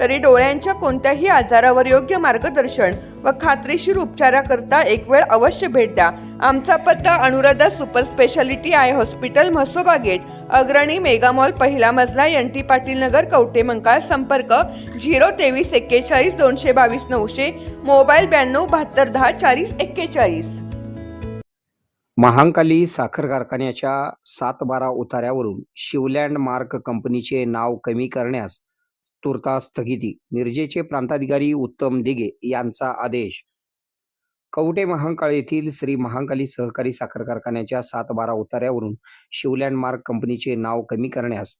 तरी डोळ्यांच्या कोणत्याही आजारावर योग्य मार्गदर्शन व खात्रीशीर उपचाराकरता एक वेळ अवश्य भेट द्या. आमचा पत्ता Anuradha super speciality eye hospital Mhasoba gate Agrani megamall पहिला मजला एन टी पाटील नगर कवटे मंकाळ संपर्क झिरो तेवीस एक्केचाळीस दोनशे बावीस नऊशे मोबाईल ब्याण्णव बहात्तर दहा चाळीस एक्केचाळीस. महांकाली साखर कारखान्याच्या सात बारा उतार्यावरून शिवलँड मार्क कंपनीचे नाव कमी करण्यास तुर्तास स्थगिती. मिरजेचे प्रांताधिकारी उत्तम दिगे यांचा आदेश. कवटे महांकाळ येथील श्री महांकाली सहकारी साखर कारखान्याच्या सात बारा उतार्यावरून शिवलँड मार्क कंपनीचे नाव कमी करण्यास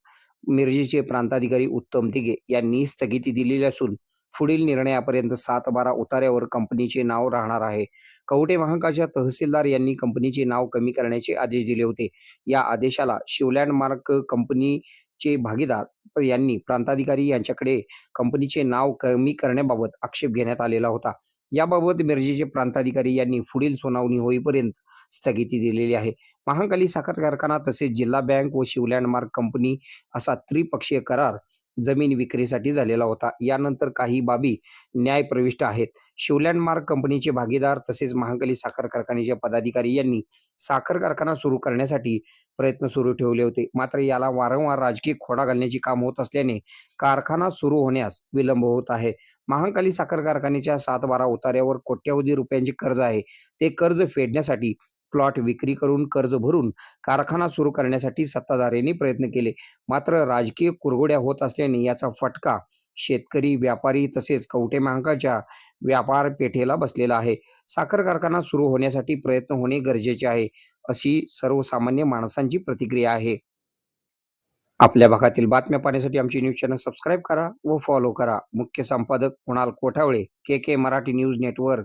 मिरजेचे प्रांताधिकारी उत्तम दिगे यांनी स्थगिती दिलेली असून पुढील निर्णयापर्यंत सात बारा उतार्यावर कंपनीचे नाव राहणार आहे. कवटे महांकाळच्या तहसीलदार यांनी कंपनीचे नाव कमी करण्याचे आदेश दिले होते. या आदेशाला शिवलँड मार्क कंपनी चे भागीदार यांनी प्रांताधिकारी यांच्याकडे कंपनीचे नाव कमी करण्याबाबत आक्षेप घेण्यात आलेला होता. याबाबत मिरजेचे प्रांताधिकारी यांनी पुढील सुनावणी होईपर्यंत स्थगिती दिलेली आहे. महांकाली साखर कारखाना तसेच जिल्हा बँक व शिवलँड मार्क कंपनी असा त्रिपक्षीय करार जमीन विक्रीसाठी झालेला होता. यानंतर काही बाबी न्याय प्रविष्ट आहेत. शिवलँड मार्क कंपनीचे भागीदार तसेच महाकाली साखर कारखान्याचे पदाधिकारी यांनी साखर कारखाना सुरू करण्यासाठी प्रयत्न सुरू ठेवले होते. मात्र याला वारंवार राजकीय खोडा घालण्याचे काम होत असल्याने कारखाना सुरू होण्यास विलंब होत आहे. महांकाली साखर कारखान्याच्या सात बारा उतार्यावर कोट्यावधी रुपयांचे कर्ज आहे. ते कर्ज फेडण्यासाठी प्लॉट विक्री करून कर्ज भरून कारखाना सुरू करण्यासाठी सत्ताधाऱ्यांनी प्रयत्न केले. मात्र राजकीय कुरघोड्या होत असल्याने याचा फटका शेतकरी व्यापारी तसेच कवटे महांकाच्या व्यापार पेठेला बसलेला आहे. साखर कारखाना सुरू होण्यासाठी प्रयत्न होणे गरजेचे आहे. अशी सर्वसामान्य माणसांची प्रतिक्रिया आहे. आपल्या भागातील बातम्या पाहण्यासाठी आमची न्यूज चॅनल सबस्क्राईब करा व फॉलो करा. मुख्य संपादक Kunal Kothawale K K Marathi news network.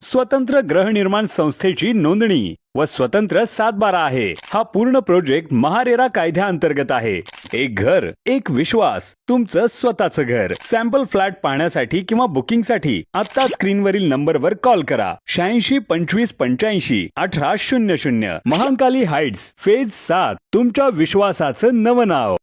स्वतंत्र गृहनिर्माण संस्थेची नोंदणी व स्वतंत्र सातबारा आहे. हा पूर्ण प्रोजेक्ट महारेरा कायद्याअंतर्गत आहे. एक घर एक विश्वास तुमचं स्वतःचं घर. सॅम्पल फ्लॅट पाहण्यासाठी किंवा बुकिंगसाठी आता स्क्रीनवरील नंबरवर कॉल करा. शहाऐंशी पंचवीस पंच्याऐंशी अठरा शून्य शून्य. महांकाली हाइट्स फेज सात. तुमच्या विश्वासाचं नवं नाव.